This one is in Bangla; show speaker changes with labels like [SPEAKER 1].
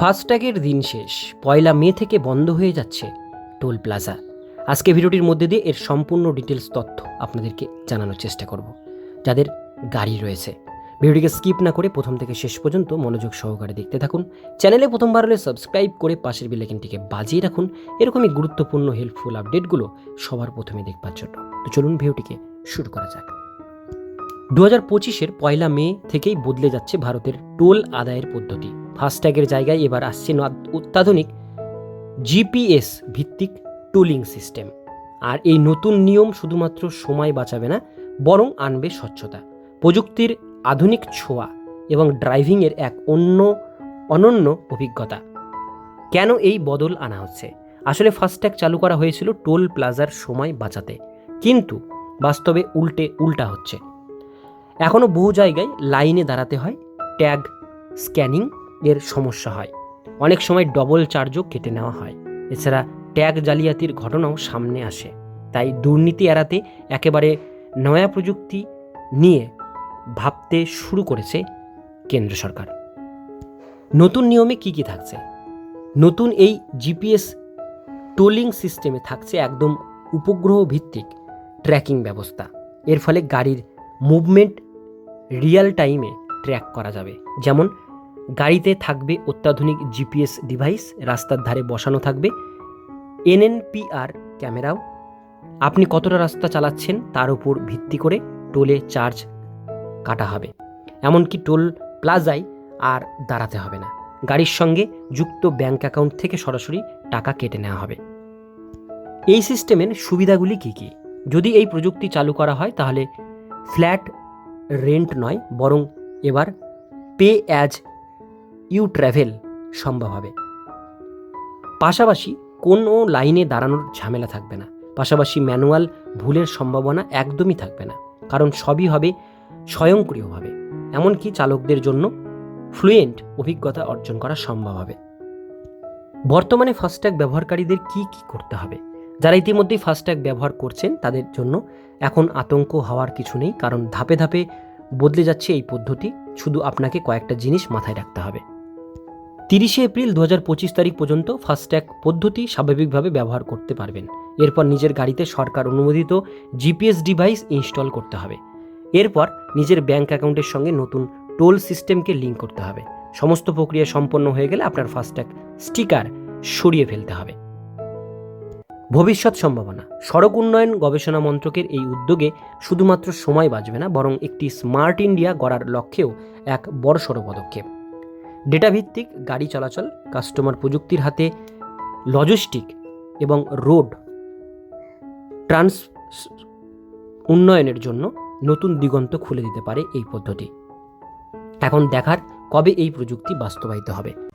[SPEAKER 1] ফাস্ট্যাগের দিন শেষ। পয়লা মে থেকে বন্ধ হয়ে যাচ্ছে টোল প্লাজা। আজকে ভিডিওটির মধ্যে দিয়ে এর সম্পূর্ণ ডিটেলস তথ্য আপনাদেরকে জানানোর চেষ্টা করব, যাদের গাড়ি রয়েছে। ভিডিওটিকে স্কিপ না করে প্রথম থেকে শেষ পর্যন্ত মনোযোগ সহকারে দেখতে থাকুন। চ্যানেলে প্রথমবার হলে সাবস্ক্রাইব করে পাশের বেলাইকিনটিকে বাজিয়ে রাখুন। এরকমই গুরুত্বপূর্ণ হেল্পফুল আপডেটগুলো সবার প্রথমে দেখবার জন্য। তো চলুন ভিডিওটিকে শুরু করা যাক। দু হাজার পঁচিশের পয়লা মে থেকেই বদলে যাচ্ছে ভারতের টোল আদায়ের পদ্ধতি। ফাস্ট্যাগের জায়গায় এবার আসছে অত্যাধুনিক জিপিএস ভিত্তিক টোলিং সিস্টেম। আর এই নতুন নিয়ম শুধুমাত্র সময় বাঁচাবে না, বরং আনবে স্বচ্ছতা। প্রযুক্তির আধুনিক ছোঁয়া এবং ড্রাইভিংয়ের এক অন্য, অনন্য অভিজ্ঞতা। কেন এই বদল আনা হচ্ছে? আসলে ফাস্ট্যাগ চালু করা হয়েছিল টোল প্লাজার সময় বাঁচাতে। কিন্তু বাস্তবে উল্টে উল্টা হচ্ছে। এখনও বহু জায়গায় লাইনে দাঁড়াতে হয়, ট্যাগ, স্ক্যানিং এর সমস্যা হয়। অনেক সময় ডবল চার্জও কেটে নেওয়া হয়। এছাড়া ট্যাগ জালিয়াতির ঘটনাও সামনে আসে। তাই দুর্নীতি এড়াতে একেবারে নয়া প্রযুক্তি নিয়ে ভাবতে শুরু করেছে কেন্দ্র সরকার। নতুন নিয়মে কি কি থাকছে? নতুন এই জিপিএস টোলিং সিস্টেমে থাকছে একদম উপগ্রহ ভিত্তিক ট্র্যাকিং ব্যবস্থা। এর ফলে গাড়ির মুভমেন্ট রিয়েল টাইমে ট্র্যাক করা যাবে। যেমন, গাড়িতে থাকবে অত্যাধুনিক জিপিএস ডিভাইস রাস্তার ধারে বসানো থাকবে এনএনপিআর ক্যামেরাও আপনি কতটা রাস্তা চালাচ্ছেন তার উপর ভিত্তি করে টোলে চার্জ কাটা হবে। এমনকি টোল প্লাজায় আর দাঁড়াতে হবে না। গাড়ির সঙ্গে যুক্ত ব্যাংক অ্যাকাউন্ট থেকে সরাসরি টাকা কেটে নেওয়া হবে। এই সিস্টেমের সুবিধাগুলি কী কী? যদি এই প্রযুক্তি চালু করা হয়, তাহলে ফ্ল্যাট রেন্ট নয়, বরং এবার পে অ্যাজ ইউ ট্র্যাভেল সম্ভব হবে। পাশাপাশি কোনো লাইনে দাঁড়ানোর ঝামেলা থাকবে না। পাশাপাশি ম্যানুয়াল ভুলের সম্ভাবনা একদমই থাকবে না, কারণ সবই হবে স্বয়ংক্রিয়ভাবে। এমনকি চালকদের জন্য ফ্লুয়েন্ট অভিজ্ঞতা অর্জন করা সম্ভব হবে। বর্তমানে ফাস্ট্যাগ ব্যবহারকারীদের কি কি করতে হবে? যারা ইতিমধ্যেই ফাস্ট্যাগ ব্যবহার করছেন, তাদের জন্য এখন আতঙ্ক হওয়ার কিছু নেই, কারণ ধাপে ধাপে বদলে যাচ্ছে এই পদ্ধতি। শুধু আপনাকে কয়েকটা জিনিস মাথায় রাখতে হবে। তিরিশে এপ্রিল দু হাজার পঁচিশ তারিখ পর্যন্ত ফাস্ট্যাগ পদ্ধতি স্বাভাবিকভাবে ব্যবহার করতে পারবেন। এরপর নিজের গাড়িতে সরকার অনুমোদিত জিপিএস ডিভাইস ইনস্টল করতে হবে। এরপর নিজের ব্যাংক অ্যাকাউন্টের সঙ্গে নতুন টোল সিস্টেমকে লিঙ্ক করতে হবে। সমস্ত প্রক্রিয়া সম্পন্ন হয়ে গেলে আপনার ফাস্ট্যাগ স্টিকার সরিয়ে ফেলতে হবে। ভবিষ্যৎ সম্ভাবনা। সড়ক উন্নয়ন গবেষণা মন্ত্রকের এই উদ্যোগে শুধুমাত্র সময় বাঁচবে না, বরং একটি স্মার্ট ইন্ডিয়া গড়ার লক্ষ্যেও এক বড়সড় পদক্ষেপ। ডেটা ভিত্তিক গাড়ি চলাচল, কাস্টমার প্রযুক্তির হাতে, লজিস্টিক এবং রোড ট্রান্স উন্নয়নের জন্য নতুন দিগন্ত খুলে দিতে পারে এই পদ্ধতি। এখন দেখার কবে এই প্রযুক্তি বাস্তবায়িত হবে।